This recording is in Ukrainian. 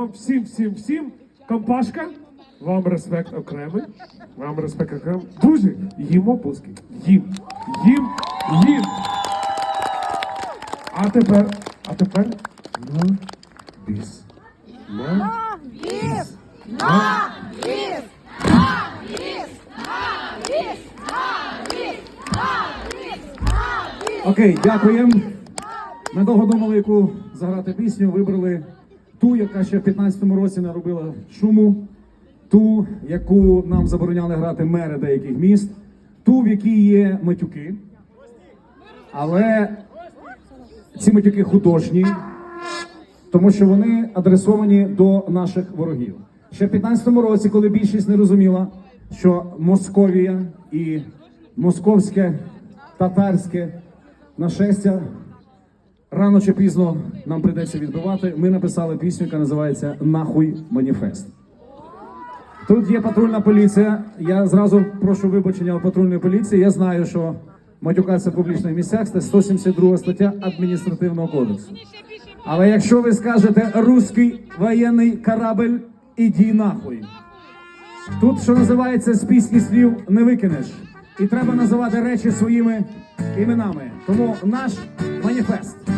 вам всім, всім, всім. Компашка, вам респект окремий. Вам респект окремий. Друзі, їмо пуски. Їм. Їм. Їм. А тепер, а тепер на біс. На біс. На Окей, дякуємо. Ми довго думали, яку заграти пісню. Вибрали ту, яка ще в 15-му році наробила шуму, ту, яку нам забороняли грати мери деяких міст, ту, в якій є матюки. Але ці матюки художні, тому що вони адресовані до наших ворогів. Ще в 15-му році, коли більшість не розуміла, що Московія і московське татарське нашестя рано чи пізно нам прийдеться відбивати. Ми написали пісню, яка називається Нахуй маніфест. Тут є патрульна поліція. Я зразу прошу вибачення у патрульної поліції. Я знаю, що матюкатися в публічних місцях це 172 стаття адміністративного кодексу. Але якщо ви скажете руський воєнний корабль, іди нахуй. Тут, що називається, з пісні слів не викинеш. І треба називати речі своїми іменами. Тому наш маніфест.